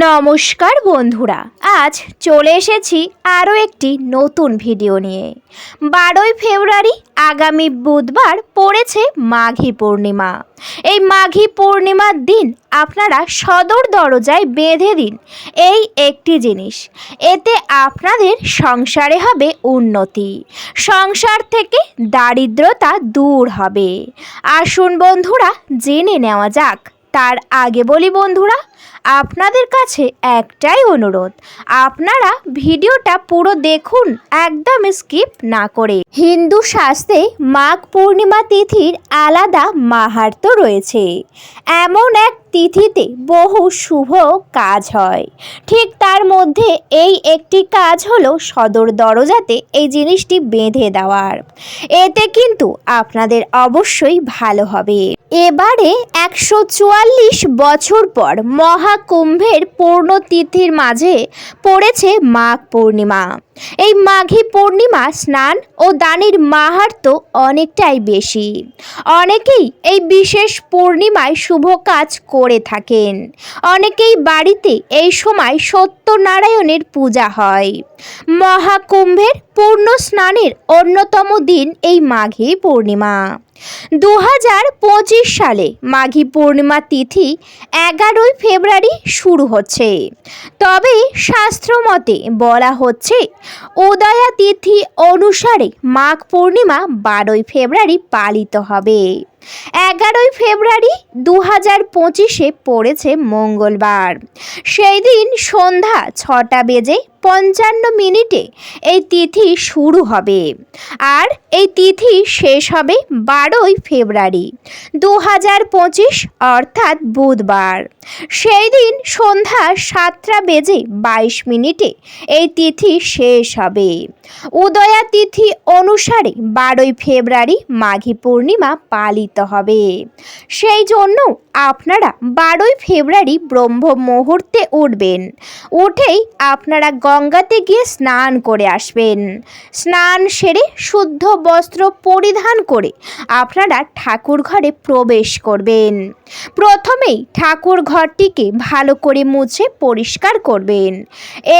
নমস্কার বন্ধুরা, আজ চলে এসেছি আরও একটি নতুন ভিডিও নিয়ে। বারোই ফেব্রুয়ারি আগামী বুধবার পড়েছে মাঘী পূর্ণিমা। এই মাঘী পূর্ণিমার দিন আপনারা সদর দরজায় বেঁধে দিন এই একটি জিনিস। এতে আপনাদের সংসারে হবে উন্নতি। সংসার থেকে দারিদ্রতা দূর হবে। আসুন বন্ধুরা, জেনে নেওয়া যাক। তার আগে বলি বন্ধুরা আপনাদের কাছে একটাই অনুরোধ, আপনারা ভিডিওটা পুরো দেখুন, একদম স্কিপ না করে। হিন্দু শাস্ত্রে মাঘ পূর্ণিমা তিথির আলাদা মাহাত্ম্য রয়েছে। এমন এক তিথিতে বহু শুভ কাজ হয়। ঠিক তার মধ্যে এই একটি কাজ হলো সদর দরজাতে এই জিনিসটি বেঁধে দেওয়ার। এতে কিন্তু আপনাদের অবশ্যই ভালো হবে। এবারে একশো চুয়াল্লিশ বছর পর মহাকুম্ভের পূর্ণতিথির মাঝে পড়েছে মাঘ পূর্ণিমা। এই মাঘী পূর্ণিমা স্নান ও দানের মাহাত্ম্য অনেকটাই বেশি। অনেকেই এই বিশেষ পূর্ণিমায় শুভ কাজ করে থাকেন। অনেকেই বাড়িতে এই সময় সত্যনারায়ণের পূজা হয়। মহাকুম্ভের পূর্ণ স্নানের অন্যতম দিন এই মাঘী পূর্ণিমা। দু হাজার পঁচিশ সালে মাঘী পূর্ণিমা তিথি এগারোই ফেব্রুয়ারি শুরু হচ্ছে। তবে শাস্ত্রমতে বলা হচ্ছে, উদয়া তিথি অনুসারে মাঘ পূর্ণিমা বারোই ফেব্রুয়ারি পালিত হবে। এগারোই ফেব্রুয়ারি দু হাজার পঁচিশে পড়েছে মঙ্গলবার। সেই দিন সন্ধ্যা ছটা বেজে পঞ্চান্ন মিনিটে এই তিথি শুরু হবে। আর এই তিথি শেষ হবে বারোই ফেব্রুয়ারি দু হাজার পঁচিশ, অর্থাৎ বুধবার। সেই দিন সন্ধ্যা সাতটা বেজে বাইশ মিনিটে এই তিথি শেষ হবে। উদয়া তিথি অনুসারে বারোই ফেব্রুয়ারি মাঘী পূর্ণিমা পালিত হবে। সেই জন্য আপনারা বারোই ফেব্রুয়ারি ব্রহ্ম মুহূর্তে উঠবেন। উঠেই আপনারা গঙ্গাতে গিয়ে স্নান করে আসবেন। স্নান সেরে শুদ্ধ বস্ত্র পরিধান করে আপনারা ঠাকুর ঘরে প্রবেশ করবেন। প্রথমেই ঠাকুর ঘরটিকে ভালো করে মুছে পরিষ্কার করবেন।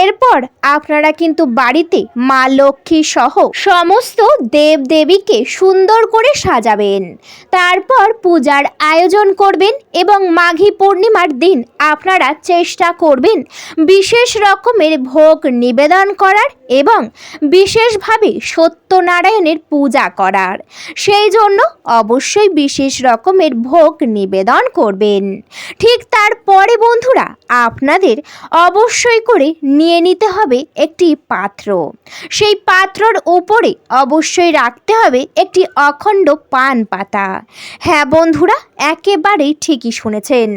এরপর আপনারা কিন্তু বাড়িতে মা লক্ষ্মী সহ সমস্ত দেব দেবীকে সুন্দর করে সাজাবেন। তারপর পূজার আয়োজন করবেন এবং মাঘী পূর্ণিমার দিন আপনারা চেষ্টা করবেন বিশেষ রকমের ভোগ নিবেদন করার এবং বিশেষভাবে সত্যনারায়ণের পূজা করার। সেই জন্য অবশ্যই বিশেষ রকমের ভোগ নিবেদন করবেন। ঠিক তারপরে বন্ধুরা, আপনাদের অবশ্যই করে নিয়ে নিতে হবে একটি পাত্র। সেই পাত্রর উপরে অবশ্যই রাখতে হবে একটি অখণ্ড পান পাতা। হ্যাঁ বন্ধুরা একেবারেই ঠিকই শুনেছেন।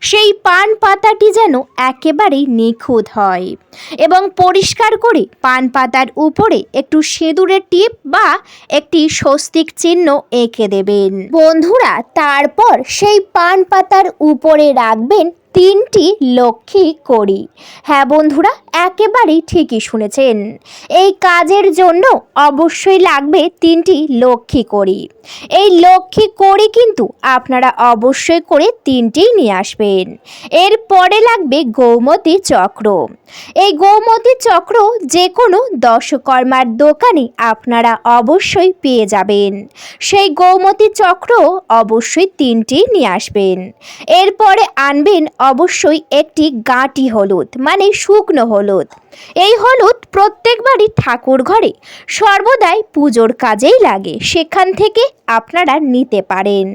সেই পান পাতাটি যেন একেবারেই নিখুঁত হয় এবং পরিষ্কার করে পান পাতার উপরে একটু সিঁদুরের টিপ বা একটি স্বস্তিক চিহ্ন এঁকে দেবেন। বন্ধুরা, তারপর সেই পান পাতার উপরে রাখবেন তিনটি লক্ষ্মী করি। হ্যাঁ বন্ধুরা, একেবারেই ঠিকই শুনেছেন। এই কাজের জন্য অবশ্যই লাগবে তিনটি লক্ষ্মী করি। এই লক্ষ্মী করি কিন্তু আপনারা অবশ্যই করে তিনটেই নিয়ে আসবেন। এরপরে লাগবে গৌমতী চক্র। এই গৌমতী চক্র যে কোনো দশকর্মার দোকানে আপনারা অবশ্যই পেয়ে যাবেন। সেই গৌমতী চক্র অবশ্যই তিনটি নিয়ে আসবেন। এরপরে আনবেন অবশ্যই একটি গাঁটি হলুদ মানে শুকনো হলুদ। এই হলুদ প্রত্যেকবারই ঠাকুর ঘরে। সর্বদাই পুজোর কাজেই লাগে। সেখান থেকে আপনারা নিতে পারেন।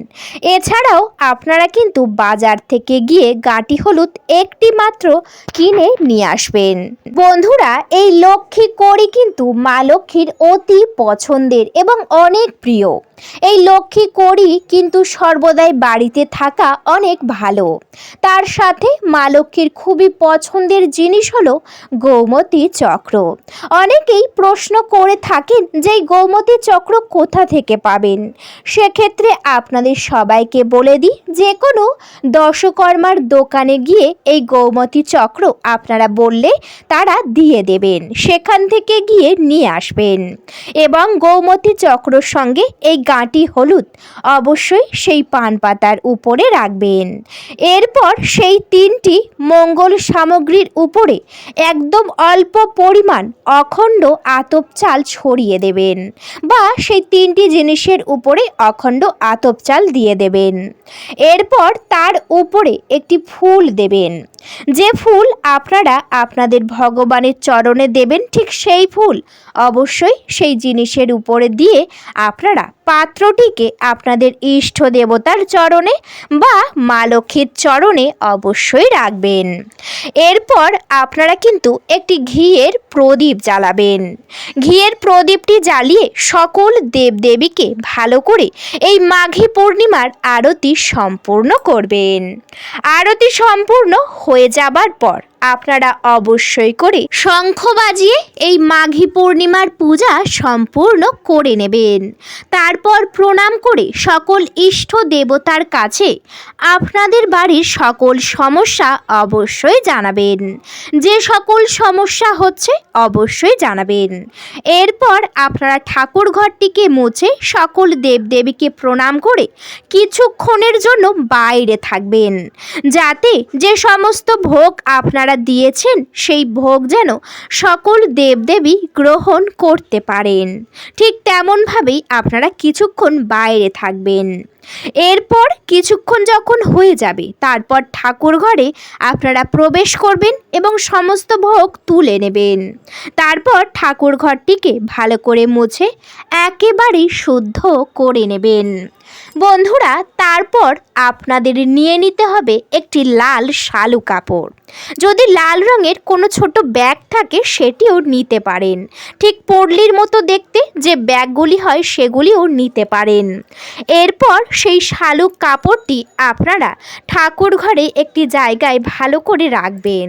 এছাড়াও আপনারা কিন্তু বাজার থেকে গিয়ে গাঁটি হলুদ একটি মাত্র কিনে নিয়ে আসবেন। বন্ধুরা, এই লক্ষ্মী করি কিন্তু মা লক্ষ্মীর অতি পছন্দের এবং অনেক প্রিয়। এই লক্ষ্মী করি কিন্তু সর্বদাই বাড়িতে থাকা অনেক ভালো। তার সাথে মা লক্ষ্মীর খুবই পছন্দের জিনিস হলো গৌমতী চক্র। অনেকেই প্রশ্ন করে থাকেন যে গৌমতী চক্র কোথা থেকে পাবেন। সেক্ষেত্রে আপনাদের সবাইকে বলে দিই, যে কোনো দশকর্মার দোকানে গিয়ে এই গৌমতী চক্র আপনারা বললে তারা দিয়ে দেবেন, সেখান থেকে গিয়ে নিয়ে আসবেন। এবং গৌমতী চক্রর সঙ্গে এই গাঁটি হলুদ অবশ্যই সেই পান পাতার উপরে রাখবেন। এরপর সেই তিনটি মঙ্গল সামগ্রীর উপরে একদম অল্প পরিমাণ অখণ্ড আতপ চাল ছড়িয়ে দেবেন বা সেই তিনটি জিনিসের উপরে অখণ্ড আতপ চাল দিয়ে দেবেন। এরপর তার উপরে একটি ফুল দেবেন। যে ফুল আপনারা আপনাদের ভগবানের চরণে দেবেন, ঠিক সেই ফুল অবশ্যই সেই জিনিসের উপরে দিয়ে আপনারা পাত্রটিকে আপনাদের ইষ্ট দেবতার চরণে বা মা লক্ষ্মীর চরণে অবশ্যই রাখবেন। এরপর আপনারা কিন্তু একটি ঘিয়ের প্রদীপ জ্বালাবেন। ঘিয়ের প্রদীপটি জ্বালিয়ে সকল দেবদেবীকে ভালো করে এই মাঘী পূর্ণিমার আরতি সম্পূর্ণ করবেন। আরতি সম্পূর্ণ হয়ে যাবার পর আপনারা অবশ্যই করে শঙ্খ বাজিয়ে এই মাঘী পূর্ণিমার পূজা সম্পূর্ণ করে নেবেন। তারপর প্রণাম করে সকল ইষ্ট দেবতার কাছে আপনাদের বাড়ির সকল সমস্যা অবশ্যই জানাবেন। যে সকল সমস্যা হচ্ছে অবশ্যই জানাবেন। এরপর আপনারা ঠাকুর ঘরটিকে মুছে সকল দেবদেবীকে প্রণাম করে কিছুক্ষণের জন্য বাইরে থাকবেন। যাতে যে সমস্ত ভোগ আপনারা দিয়েছেন, সেই ভোগ যেন সকল দেবদেবী গ্রহণ করতে পারেন। ঠিক তেমনভাবেই আপনারা কিছুক্ষণ বাইরে থাকবেন। এরপর কিছুক্ষণ যখন হয়ে যাবে, তারপর ঠাকুর ঘরে আপনারা প্রবেশ করবেন এবং সমস্ত ভোগ তুলে নেবেন। তারপর ঠাকুর ঘরটিকে ভালো করে মুছে একেবারেই শুদ্ধ করে নেবেন। বন্ধুরা, তারপর আপনাদের নিয়ে নিতে হবে একটি লাল শালু কাপড়। যদি লাল রঙের কোনো ছোট ব্যাগ থাকে, সেটিও নিতে পারেন। ঠিক পড়লির মতো দেখতে যে ব্যাগগুলি হয়, সেগুলিও নিতে পারেন। এরপর সেই শালুক কাপড়টি আপনারা ঠাকুর ঘরে একটি জায়গায় ভালো করে রাখবেন।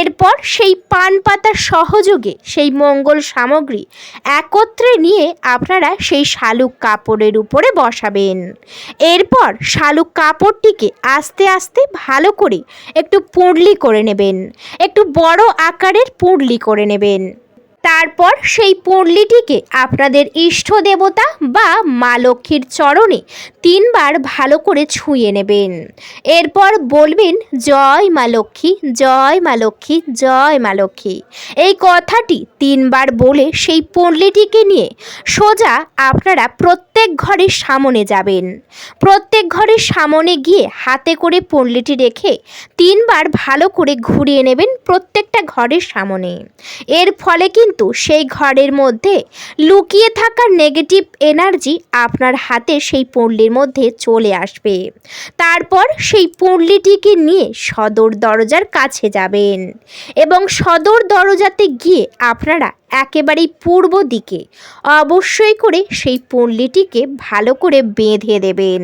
এরপর সেই পান পাতার সহযোগে সেই মঙ্গল সামগ্রী একত্রে নিয়ে আপনারা সেই শালুক কাপড়ের উপরে বসাবেন। এরপর শালুক কাপড়টিকে আস্তে আস্তে ভালো করে একটু পুঁড়লি করে নেবেন। একটু বড় আকারের পুঁড়লি করে নেবেন। তারপর সেই পুঁড়লিটিকে আপনাদের ইষ্ট দেবতা বা মা লক্ষ্মীর চরণে তিনবার ভালো করে ছুঁয়ে নেবেন। এরপর বলবেন, জয় মা লক্ষ্মী, জয় মা লক্ষ্মী, জয় মা লক্ষ্মী। এই কথাটি তিনবার বলে সেই পুঁড়লিটিকে নিয়ে সোজা আপনারা প্রত্যেক ঘরের সামনে যাবেন। প্রত্যেক ঘরের সামনে গিয়ে হাতে করে পুঁড়লিটি রেখে তিনবার ভালো করে ঘুরিয়ে নেবেন প্রত্যেকটা ঘরের সামনে। এর ফলে কিন্তু সেই ঘরের মধ্যে লুকিয়ে থাকা নেগেটিভ এনার্জি আপনার হাতে সেই পুঁড়লির মধ্যে চলে আসবে। তারপর সেই পুঁড়লিটিকে নিয়ে সদর দরজার কাছে যাবেন এবং সদর দরজাতে গিয়ে আপনারা একেবারেই পূর্ব দিকে। অবশ্যই করে সেই পুঁড়লিটিকে ভালো করে বেঁধে দেবেন।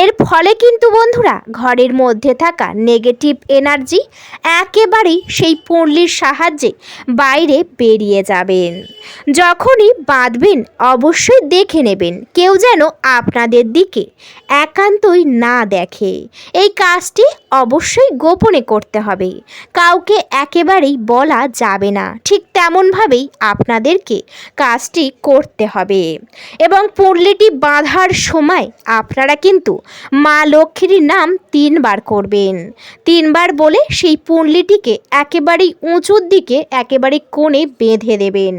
এর ফলে কিন্তু বন্ধুরা, ঘরের মধ্যে থাকা নেগেটিভ এনার্জি একেবারেই সেই পুঁড়লির সাহায্যে বাইরে বেরিয়ে যাবেন। যখনই বাঁধবেন, অবশ্যই দেখে নেবেন, কেউ যেন আপনাদের দিকে একান্তই না দেখে। এই কাজটি অবশ্যই গোপনে করতে হবে। কাউকে একেবারেই বলা যাবে না, ঠিক তেমনভাবেই আপনাদেরকে কাজটি করতে হবে। এবং পুঁড়লিটি বাঁধার সময় আপনারা কিন্তু মা লক্ষ্মীর নাম তিনবার করবেন। তিনবার বলে সেই পুঁড়লিটিকে একেবারেই উঁচুর দিকে একেবারে কোণে বেঁধে দেবেন।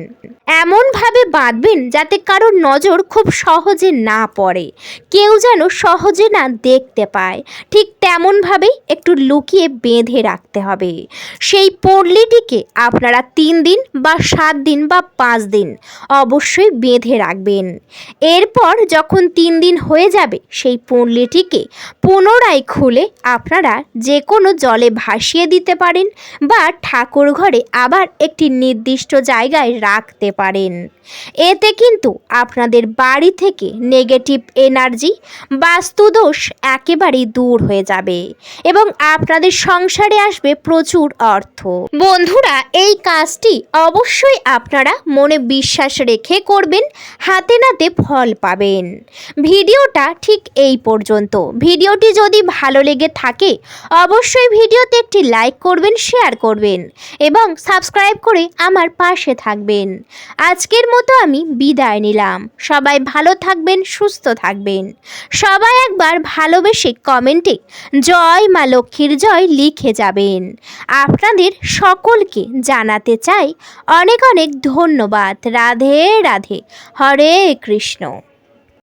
এমনভাবে বাঁধবেন যাতে কারোর নজর খুব সহজে না পড়ে। কেউ যেন সহজে না দেখতে পায়। ঠিক তেমনভাবেই একটু লুকিয়ে বেঁধে রাখতে হবে। সেই পল্লীটিকে আপনারা তিন দিন বা সাত দিন বা পাঁচ দিন অবশ্যই বেঁধে রাখবেন। এরপর যখন তিন দিন হয়ে যাবে, সেই পল্লীটিকে পুনরায় খুলে আপনারা যে কোনো জলে ভাসিয়ে দিতে পারেন বা ঠাকুর ঘরে আবার একটি নির্দিষ্ট জায়গায় রাখতে পারেন। এতে কিন্তু আপনাদের বাড়ি থেকে নেগেটিভ এনার্জি, বাস্তুদোষ একেবারেই দূর হয়ে যাবে এবং আপনাদের সংসারে আসবে প্রচুর অর্থ। বন্ধুরা, এই কাজটি অবশ্যই অবশ্যই আপনারা মনে বিশ্বাস রেখে করবেন, হাতে নাতে ফল পাবেন। ভিডিওটা ঠিক এই পর্যন্ত। ভিডিওটি যদি ভালো লেগে থাকে, অবশ্যই ভিডিওতে একটি লাইক করবেন, শেয়ার করবেন এবং সাবস্ক্রাইব করে আমার পাশে থাকবেন। আজকের মতো আমি বিদায় নিলাম। সবাই ভালো থাকবেন, সুস্থ থাকবেন। সবাই একবার ভালোবেসে কমেন্টে জয় মা লক্ষ্মীর জয় লিখে যাবেন। আপনাদের সকলকে জানাতে চাই অনেক অনেক ধন্যবাদ। রাধে রাধে। হরে কৃষ্ণ।